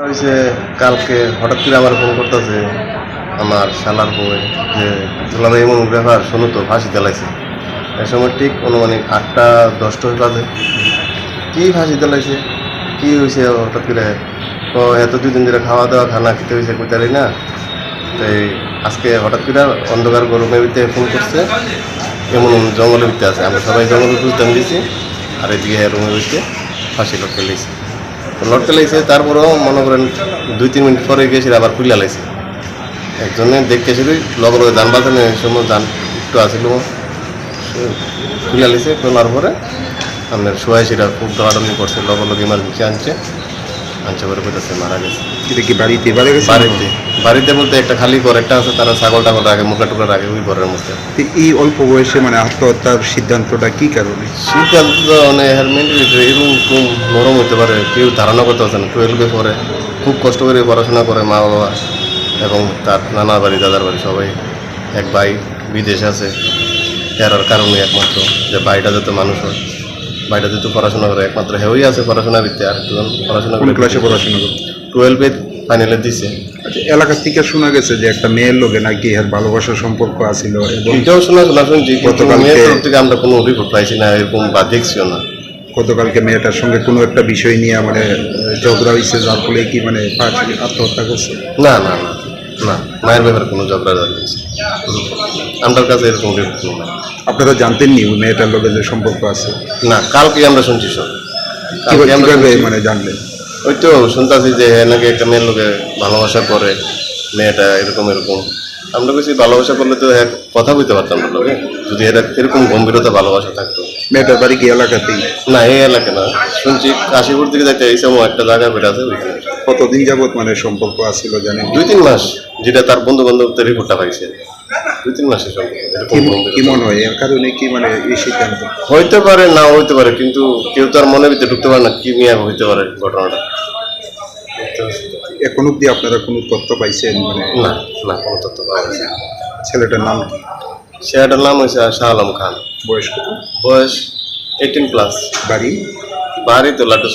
হয়েছে কালকে হঠাৎ করে আমার ফোন করতেছে আমার শালার বই যে তোলার এমন ব্যাপার, শোনো তো, ফাঁসি দিলাইছে এ সময় ঠিক অনুমানিক আটটা, দশটা বাজে। কী ফাঁসি দিলাইছে কী হয়েছে হঠাৎ করে? ও এত দুদিন ধরে খাওয়া দাওয়া, খানা খেতে হয়েছে কোথায় না। তাই আজকে হঠাৎ করে অন্ধকার গরমের ভিতরে ফোন করছে। এমন জঙ্গলের ভিতরে আছে। আমরা সবাই জঙ্গলে খুঁজতাম দিয়েছি। আর এদিকে রুমের ভিতরে ফাঁসি লটকে লেগেছে লটকে লাগছে তারপরেও মনে করেন দুই, তিন মিনিট পরে গিয়েছিল, আবার খুলে লাগছে একজনে দেখতে ছিল লগে লগে যান বাজানে সময় যান একটু আসিল খুলে লাগছে খোলার পরে, আপনার শোয়াই সেটা খুব দৌড়াদৌড়ি করছে লগে লগে ইমার্জেন্সি আনছে। মারা গেছে। এটা কি বাড়িতে বাড়ি গেছে? বাড়িতে বাড়িতে বলতে একটা খালি ঘর একটা আছে তারা ছাগল টাগল রাখে মুখা টুকরা রাখে ওই ঘরের মধ্যে। এই অল্প বয়সে মানে আত্মহত্যার সিদ্ধান্তটা কি কারণে? শীতকাল তো মানে হেলমেট এরকম খুব নরম হতে পারে কেউ ধারণা করতে পারছে না টুয়েলভে খুব কষ্ট করে পড়াশোনা করে মা বাবা এবং তার নানা বাড়ি দাদার বাড়ি সবাই এক ভাই বিদেশ আছে। এর কারণে একমাত্র যে বাড়িটা যাতে মানুষ হয়। বাড়িটা যেহেতু পড়াশোনা করে একমাত্র হেউই আছে পড়াশোনার ভিত্তি আর পড়াশোনা কোন ক্লাসে পড়াশোনা করে টুয়েলভে ফাইনালে দিছে। আচ্ছা এলাকা থেকে শোনা গেছে যে একটা মেয়ের লোকে নাকি এর ভালোবাসার সম্পর্ক আছিল এবং এটাও শোনা শোনা শুনছি মেয়ের তরফ থেকে আমরা কোনো রিপোর্ট পাইছি না এরকম বা দেখছিও না। গতকালকে মেয়েটার সঙ্গে কোনো একটা বিষয় নিয়ে মানে ঝগড়া হয়েছে যার ফলে কি মানে আত্মহত্যা করছে? না না না। না মায়ের ব্যাপারে কোনো ঝগড়া জানিয়েছি আমার কাছে এরকম রিপোর্ট নেই। আপনারা জানতেন নি ওই মেয়েটার লোকে যে সম্পর্ক আছে। না কালকে আমরা শুনছি সব। কীভাবে মানে জানলেন? ওই তো শুনতেছি যে নাকি একটা মেয়ের লোকে ভালোবাসা করে মেয়েটা এরকম এরকম। আমরা বেশি ভালোবাসা করলে তো এক কথা বলতে পারতাম না লোকে। যদি এটা এরকম গম্ভীরতা ভালোবাসা থাকতো। মেয়েটার বাড়ি কি এলাকাতেই? না এই এলাকা না। শুনছি কাশীপুর দিকে যাইতে এই সময় একটা জায়গা বেড়াতে কতদিন যাবত মানে সম্পর্ক আছিল জানেন? দুই তিন মাস। যেটা তার বন্ধু বান্ধবদের রিপোর্টটা পাইছে। দুই তিন মাসের কি মনে হয়? এর কারণে কি মানে এই সিদ্ধান্ত? হইতে পারে না হইতে পারে কিন্তু কেউ তো আর মনের ভিতরে ঢুকতে পারে না কি নিয়ে হইতে পারে ঘটনাটা। এখন অব্দি আপনারা কোনো তথ্য পাইছেন? মানে না না কোনো তথ্য পাওয়া যাচ্ছে ছেলেটার নাম কি? ছেলেটার নাম হয়েছে শাহ আলম খান। বয়স কত? বয়স এইটিন প্লাস বাড়ি? বাড়ি তো লাটু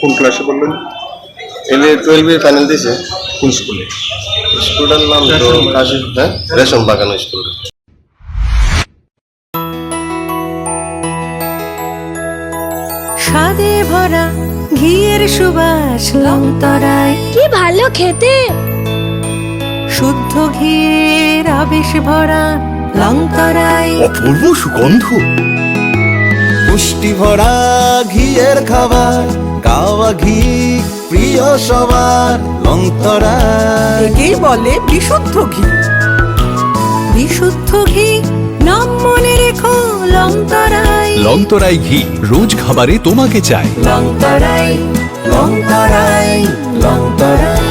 কোন ক্লাসে বললেন এলে টুয়েলভে ফাইনাল দিয়েছে কোন স্কুলে স্কুলটার নাম তো কাশি হ্যাঁ? স্কুলটা। স্বাদে ভরা ঘিয়ের সুবাস লংতরায়। কি ভালো খেতে। শুদ্ধ ঘিয়ের আবেশ ভরা লংতরায়। অপূর্ব সুগন্ধ। পুষ্টি ভরা ঘিয়ের খাবার। গাওয়া ঘি প্রিয় সবার একেই বলে বিশুদ্ধ ঘি। বিশুদ্ধ ঘি নাম মনে রেখো লংতরায় লংতরাই ঘি রোজ খাবারে তোমাকে চাই। লংতরাই লংতরাই লংতরায়